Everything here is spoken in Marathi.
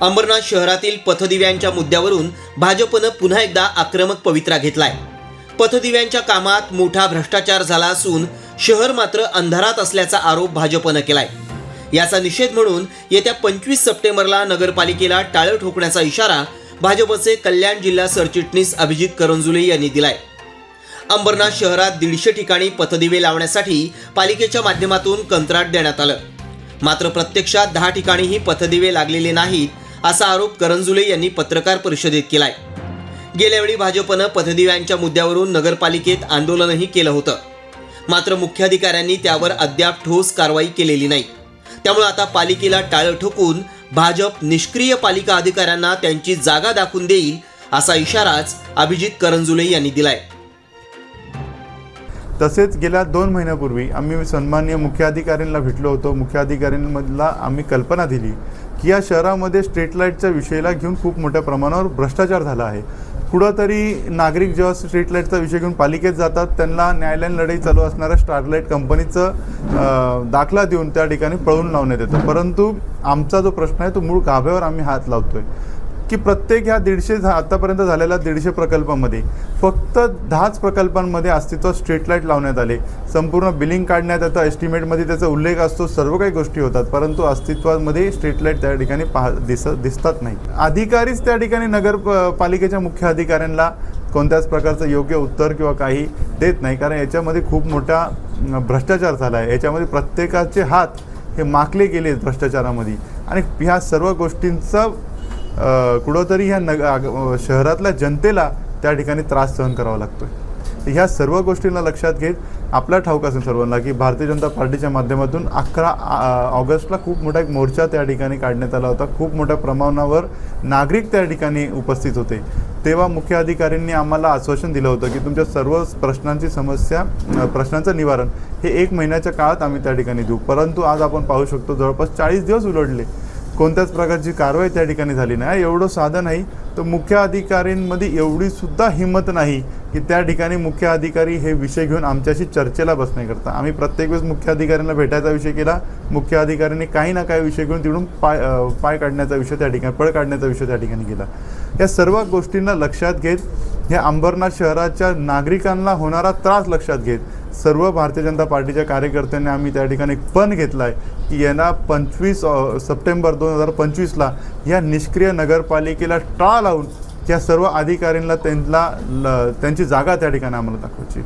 अंबरनाथ शहरातील पथदिव्यांच्या मुद्द्यावरून भाजपनं पुन्हा एकदा आक्रमक पवित्रा घेतलाय. पथदिव्यांच्या कामात मोठा भ्रष्टाचार झाला असून शहर मात्र अंधारात असल्याचा आरोप भाजपनं केलाय. याचा निषेध म्हणून येत्या पंचवीस सप्टेंबरला नगरपालिकेला टाळं ठोकण्याचा इशारा भाजपचे कल्याण जिल्हा सरचिटणीस अभिजित करंजुले यांनी दिलाय. अंबरनाथ शहरात दीडशे ठिकाणी पथदिवे लावण्यासाठी पालिकेच्या माध्यमातून कंत्राट देण्यात आलं. मात्र प्रत्यक्षात दहा ठिकाणीही पथदिवे लागलेले नाहीत असा आरोप करंजुले यांनी पत्रकार परिषदेत केलाय. गेल्यावेळी भाजपनं पथदिव्यांच्या मुद्द्यावरून नगरपालिकेत आंदोलनही केलं होतं. मात्र मुख्याधिकाऱ्यांनी त्यावर अद्याप ठोस कारवाई केलेली नाही. त्यामुळे आता पालिकेला टाळं ठोकून भाजप निष्क्रिय पालिका अधिकाऱ्यांना त्यांची जागा दाखवून देईल असा इशाराच अभिजित करंजुले यांनी दिलाय. तसेच गेल्या दोन महिन्यापूर्वी आम्ही सन्माननीय मुख्याधिकाऱ्यांना भेटलो होतो. मुख्याधिकाऱ्यांमधला आम्ही कल्पना दिली की या शहरामध्ये स्ट्रीट लाईटच्या विषयाला घेऊन खूप मोठ्या प्रमाणावर भ्रष्टाचार झाला आहे. कुठंतरी नागरिक जेव्हा स्ट्रीट लाईटचा विषय घेऊन पालिकेत जातात त्यांना न्यायालयीन लढाई चालू असणाऱ्या स्टारलाईट कंपनीचं दाखला देऊन त्या ठिकाणी पळवून लावण्यात येतं. परंतु आमचा जो प्रश्न आहे तो मूळ गाभ्यावर आम्ही हात लावतोय. की प्रत्येक ह्या दीडशे झा- आतापर्यंत झालेल्या दीडशे प्रकल्पामध्ये फक्त दहाच प्रकल्पांमध्ये अस्तित्वात स्ट्रीट लाइट लावण्यात आले. संपूर्ण बिलिंग काढण्यात येतं. एस्टिमेटमध्ये त्याचा उल्लेख असतो. सर्व काही गोष्टी होतात. परंतु अस्तित्वामध्ये स्ट्रीट लाइट त्या ठिकाणी पाह दिस दिसतात नाही. अधिकारीच त्या ठिकाणी नगर प- पालिकेच्या मुख्य अधिकाऱ्यांना कोणत्याच प्रकारचं योग्य उत्तर किंवा काही देत नाही. कारण याच्यामध्ये खूप मोठा भ्रष्टाचार झाला आहे. याच्यामध्ये प्रत्येकाचे हात हे माकले गेले आहेत भ्रष्टाचारामध्ये. आणि ह्या सर्व गोष्टींचा कुठंतरी ह्या नग शहरातल्या जनतेला त्या ठिकाणी त्रास सहन करावा लागतोय. आहे ह्या सर्व गोष्टींना लक्षात घेत आपला ठाऊक असेल सर्वांना की भारतीय जनता पार्टीच्या माध्यमातून अकरा ऑगस्टला खूप मोठा एक मोर्चा त्या ठिकाणी काढण्यात आला होता. खूप मोठ्या प्रमाणावर नागरिक त्या ठिकाणी उपस्थित होते. तेव्हा मुख्य अधिकाऱ्यांनी आम्हाला आश्वासन दिलं होतं की तुमच्या सर्व प्रश्नांची समस्या प्रश्नांचं निवारण हे एक महिन्याच्या काळात आम्ही त्या ठिकाणी देऊ. परंतु आज आपण पाहू शकतो जवळपास चाळीस दिवस उलटले. कोणत्याच प्रकारची कारवाई त्या ठिकाणी झाली नाही. एवढं साधं नाही. तर मुख्य अधिकाऱ्यांमध्ये एवढीसुद्धा हिंमत नाही की त्या ठिकाणी मुख्य अधिकारी हे विषय घेऊन आमच्याशी चर्चेला बसण्याकरता आम्ही प्रत्येक वेळेस मुख्य अधिकाऱ्यांना भेटायचा विषय केला. मुख्य अधिकाऱ्यांनी काही ना काही विषय घेऊन तिकडून पाय पाय काढण्याचा विषय त्या ठिकाणी पळ काढण्याचा विषय त्या ठिकाणी केला. या सर्व गोष्टींना लक्षात घेत ह्या अंबरनाथ शहराच्या नागरिकांना होणारा त्रास लक्षात घेत सर्व भारतीय जनता पार्टीच्या कार्यकर्त्यांनी आम्ही त्या ठिकाणी पण घेतला आहे की यांना पंचवीस सप्टेंबर दोन हजार पंचवीसला या निष्क्रिय नगरपालिकेला टाळ लावून या सर्व अधिकाऱ्यांना त्यांना त्यांची जागा त्या ठिकाणी आम्हाला दाखवायची.